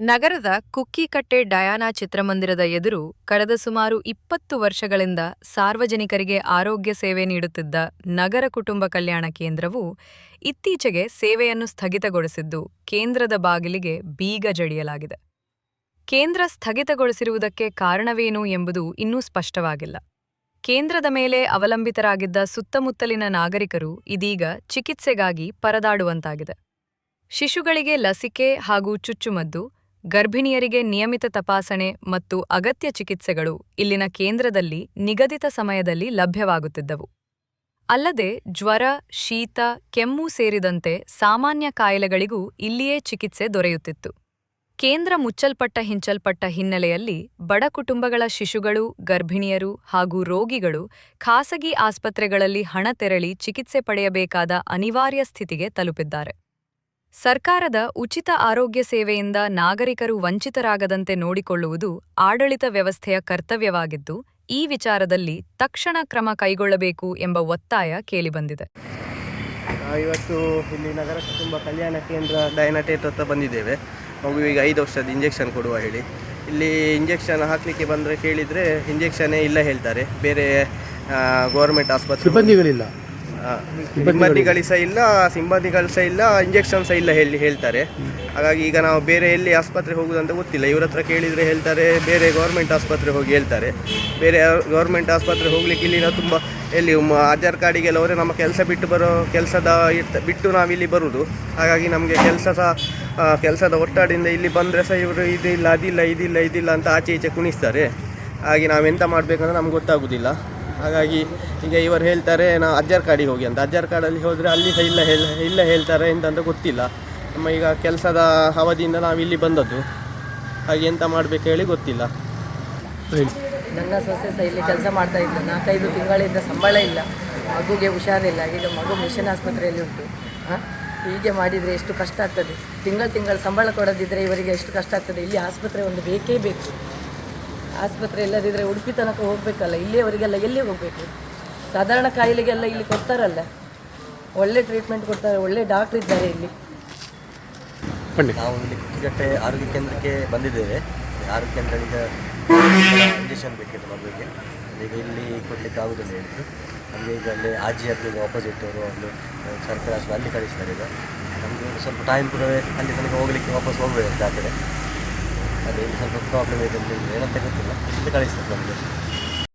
ನಗರದ ಕುಕ್ಕಿಕಟ್ಟೆ ಡಯಾನಾ ಚಿತ್ರಮಂದಿರದ ಎದುರು ಕಳೆದ ಸುಮಾರು ಇಪ್ಪತ್ತು ವರ್ಷಗಳಿಂದ ಸಾರ್ವಜನಿಕರಿಗೆ ಆರೋಗ್ಯ ಸೇವೆ ನೀಡುತ್ತಿದ್ದ ನಗರ ಕುಟುಂಬ ಕಲ್ಯಾಣ ಕೇಂದ್ರವು ಇತ್ತೀಚೆಗೆ ಸೇವೆಯನ್ನು ಸ್ಥಗಿತಗೊಳಿಸಿದ್ದು ಕೇಂದ್ರದ ಬಾಗಿಲಿಗೆ ಬೀಗ ಜಡಿಯಲಾಗಿದೆ. ಕೇಂದ್ರ ಸ್ಥಗಿತಗೊಳಿಸಿರುವುದಕ್ಕೆ ಕಾರಣವೇನು ಎಂಬುದು ಇನ್ನೂ ಸ್ಪಷ್ಟವಾಗಿಲ್ಲ. ಕೇಂದ್ರದ ಮೇಲೆ ಅವಲಂಬಿತರಾಗಿದ್ದ ಸುತ್ತಮುತ್ತಲಿನ ನಾಗರಿಕರು ಇದೀಗ ಚಿಕಿತ್ಸೆಗಾಗಿ ಪರದಾಡುವಂತಾಗಿದೆ. ಶಿಶುಗಳಿಗೆ ಲಸಿಕೆ ಹಾಗೂ ಚುಚ್ಚುಮದ್ದು ಗರ್ಭಿಣಿಯರಿಗೆ ನಿಯಮಿತ ತಪಾಸಣೆ ಮತ್ತು ಅಗತ್ಯ ಚಿಕಿತ್ಸೆಗಳು ಇಲ್ಲಿನ ಕೇಂದ್ರದಲ್ಲಿ ನಿಗದಿತ ಸಮಯದಲ್ಲಿ ಲಭ್ಯವಾಗುತ್ತಿದ್ದವು. ಅಲ್ಲದೆ ಜ್ವರ, ಶೀತ, ಕೆಮ್ಮು ಸೇರಿದಂತೆ ಸಾಮಾನ್ಯ ಕಾಯಿಲೆಗಳಿಗೂ ಇಲ್ಲಿಯೇ ಚಿಕಿತ್ಸೆ ದೊರೆಯುತ್ತಿತ್ತು. ಕೇಂದ್ರ ಮುಚ್ಚಲ್ಪಟ್ಟ ಹಿಂಚಲ್ಪಟ್ಟ ಹಿನ್ನೆಲೆಯಲ್ಲಿ ಬಡ ಕುಟುಂಬಗಳ ಶಿಶುಗಳು, ಗರ್ಭಿಣಿಯರು ಹಾಗೂ ರೋಗಿಗಳು ಖಾಸಗಿ ಆಸ್ಪತ್ರೆಗಳಲ್ಲಿ ಹಣ ತೆರಳಿ ಚಿಕಿತ್ಸೆ ಪಡೆಯಬೇಕಾದ ಅನಿವಾರ್ಯ ಸ್ಥಿತಿಗೆ ತಲುಪಿದ್ದಾರೆ. ಸರ್ಕಾರದ ಉಚಿತ ಆರೋಗ್ಯ ಸೇವೆಯಿಂದ ನಾಗರಿಕರು ವಂಚಿತರಾಗದಂತೆ ನೋಡಿಕೊಳ್ಳುವುದು ಆಡಳಿತ ವ್ಯವಸ್ಥೆಯ ಕರ್ತವ್ಯವಾಗಿದ್ದು ಈ ವಿಚಾರದಲ್ಲಿ ತಕ್ಷಣ ಕ್ರಮ ಕೈಗೊಳ್ಳಬೇಕು ಎಂಬ ಒತ್ತಾಯ ಕೇಳಿಬಂದಿದೆ. ನಾವು ಇವತ್ತು ಇಲ್ಲಿ ನಗರ ಕುಟುಂಬ ಕಲ್ಯಾಣ ಕೇಂದ್ರ ಡೈನಟೇಟ್ ಹತ್ರ ಬಂದಿದ್ದೇವೆ. ಮಗುವಿಗೆ ಐದು ವರ್ಷದ ಇಂಜೆಕ್ಷನ್ ಕೊಡುವ ಹೇಳಿ. ಇಲ್ಲಿ ಇಂಜೆಕ್ಷನ್ ಹಾಕಲಿಕ್ಕೆ ಬಂದರೆ ಕೇಳಿದರೆ ಇಂಜೆಕ್ಷನೇ ಇಲ್ಲ ಹೇಳ್ತಾರೆ. ಬೇರೆ ಗೌರ್ಮೆಂಟ್ ಆಸ್ಪತ್ರೆ ಸಿಬ್ಬಂದಿಗಳಿಲ್ಲ. ಸಿಬ್ಬಂದಿಗಳು ಸಹ ಇಲ್ಲ, ಸಿಬ್ಬಂದಿಗಳು ಸಹ ಇಲ್ಲ ಇಂಜೆಕ್ಷನ್ ಸಹ ಇಲ್ಲ ಹೇಳಿ ಹೇಳ್ತಾರೆ. ಹಾಗಾಗಿ ಈಗ ನಾವು ಬೇರೆ ಎಲ್ಲಿ ಆಸ್ಪತ್ರೆ ಹೋಗುದಂತ ಗೊತ್ತಿಲ್ಲ. ಇವ್ರ ಹತ್ರ ಕೇಳಿದರೆ ಹೇಳ್ತಾರೆ, ಬೇರೆ ಗೌರ್ಮೆಂಟ್ ಆಸ್ಪತ್ರೆ ಹೋಗಿ ಹೇಳ್ತಾರೆ. ಬೇರೆ ಗೌರ್ಮೆಂಟ್ ಆಸ್ಪತ್ರೆ ಹೋಗ್ಲಿಕ್ಕೆ ನಾವು ತುಂಬ ಎಲ್ಲಿ ಆಧಾರ್ ಕಾರ್ಡಿಗೆಲ್ಲ ಹೋದರೆ ನಮ್ಮ ಕೆಲಸ ಬಿಟ್ಟು ಬರೋ, ಕೆಲಸದ ಇರ್ತ, ಬಿಟ್ಟು ನಾವಿಲ್ಲಿ ಬರುವುದು ಹಾಗಾಗಿ ನಮಗೆ ಕೆಲಸ ಸಹ ಕೆಲಸದ ಒಟ್ಟಾಡಿಂದ ಇಲ್ಲಿ ಬಂದರೆ ಸಹ ಇವರು ಇದಿಲ್ಲ ಅದಿಲ್ಲ, ಇದಿಲ್ಲ ಇದಿಲ್ಲ ಅಂತ ಆಚೆ ಈಚೆ ಕುಣಿಸ್ತಾರೆ. ಹಾಗೆ ನಾವೆಂತ ಮಾಡಬೇಕಂದ್ರೆ ನಮ್ಗೆ ಗೊತ್ತಾಗೋದಿಲ್ಲ. ಹಾಗಾಗಿ ಈಗ ಇವರು ಹೇಳ್ತಾರೆ, ನಾ ಅಜ್ಜರ್ ಕಾಡಿಗೆ ಹೋಗಿ ಅಂತ. ಅಜ್ಜರ್ ಕಾಡಲ್ಲಿ ಹೋದರೆ ಅಲ್ಲಿ ಸಹ ಇಲ್ಲ ಹೇಳ, ಇಲ್ಲ ಹೇಳ್ತಾರೆ ಎಂತಂತ ಗೊತ್ತಿಲ್ಲ. ನಮ್ಮ ಈಗ ಕೆಲಸದ ಅವಧಿಯಿಂದ ನಾವು ಇಲ್ಲಿ ಬಂದದ್ದು. ಹಾಗೆ ಎಂತ ಮಾಡಬೇಕು ಹೇಳಿ ಗೊತ್ತಿಲ್ಲ. ನನ್ನ ಸೊಸೆ ಸಹ ಇಲ್ಲಿ ಕೆಲಸ ಮಾಡ್ತಾ ಇದ್ದ ನಾಲ್ಕೈದು ತಿಂಗಳಿಂದ ಸಂಬಳ ಇಲ್ಲ. ಮಗುಗೆ ಹುಷಾರಿಲ್ಲ. ಈಗ ಮಗು ಮಿಷನ್ ಆಸ್ಪತ್ರೆಯಲ್ಲಿ ಉಂಟು. ಹಾಂ? ಹೀಗೆ ಮಾಡಿದರೆ ಎಷ್ಟು ಕಷ್ಟ ಆಗ್ತದೆ. ತಿಂಗಳು ತಿಂಗಳು ಸಂಬಳ ಕೊಡದಿದ್ದರೆ ಇವರಿಗೆ ಎಷ್ಟು ಕಷ್ಟ ಆಗ್ತದೆ. ಇಲ್ಲಿ ಆಸ್ಪತ್ರೆ ಒಂದು ಬೇಕೇ ಬೇಕು. ಆಸ್ಪತ್ರೆ ಇಲ್ಲದಿದ್ದರೆ ಉಡುಪಿ ತನಕ ಹೋಗಬೇಕಲ್ಲ ಇಲ್ಲಿಯವರಿಗೆಲ್ಲ ಎಲ್ಲಿ ಹೋಗಬೇಕು? ಸಾಧಾರಣ ಕಾಯಿಲೆಗೆಲ್ಲ ಇಲ್ಲಿ ಕೊಡ್ತಾರಲ್ಲ. ಒಳ್ಳೆ ಟ್ರೀಟ್ಮೆಂಟ್ ಕೊಡ್ತಾರೆ ಒಳ್ಳೆ ಡಾಕ್ಟ್ರ್ ಇದ್ದಾರೆ ಇಲ್ಲಿ. ನಾವು ಇಲ್ಲಿ ಕುಕ್ಕಿಗಟ್ಟೆ ಆರೋಗ್ಯ ಕೇಂದ್ರಕ್ಕೆ ಬಂದಿದ್ದೇವೆ. ಆರೋಗ್ಯ ಕೇಂದ್ರದಿಂದ ಈಗ ಇಂಜೆಕ್ಷನ್ ಬೇಕಿತ್ತು ಮಗುವಿಗೆ. ಈಗ ಇಲ್ಲಿ ಕೊಡಲಿಕ್ಕೆ ಆಗೋದಿಲ್ಲ ಹೇಳಿದ್ರು. ನಮಗೆ ಈಗ ಅಲ್ಲಿ ಆಜಿ ಹತ್ರ ಆಪೋಸಿಟ್ ಅವರು ಒಂದು ಸರ್ಕಾರಿ ಆಸ್ಪತ್ರೆ ಅಲ್ಲಿ ಕಳಿಸ್ತಾರೆ ಈಗ. ನಮಗೆ ಸ್ವಲ್ಪ ಟೈಮ್ ಕೂಡ ಅಲ್ಲಿ ತನಕ ಹೋಗಲಿಕ್ಕೆ ವಾಪಸ್ ಹೋಗಬೇಕಾದ್ರೆ ಆ ಕಡೆ ಅದೇ ಸ್ವಲ್ಪ ಪ್ರಾಬ್ಲಮ್ ಇದೆ ಅಂತ. ಏನಂತ ಗೊತ್ತಿಲ್ಲ ಇಲ್ಲಿ ಕಳಿಸ್ತಾರೆ ನಮಗೆ